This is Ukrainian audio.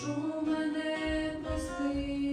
прошу мене прости.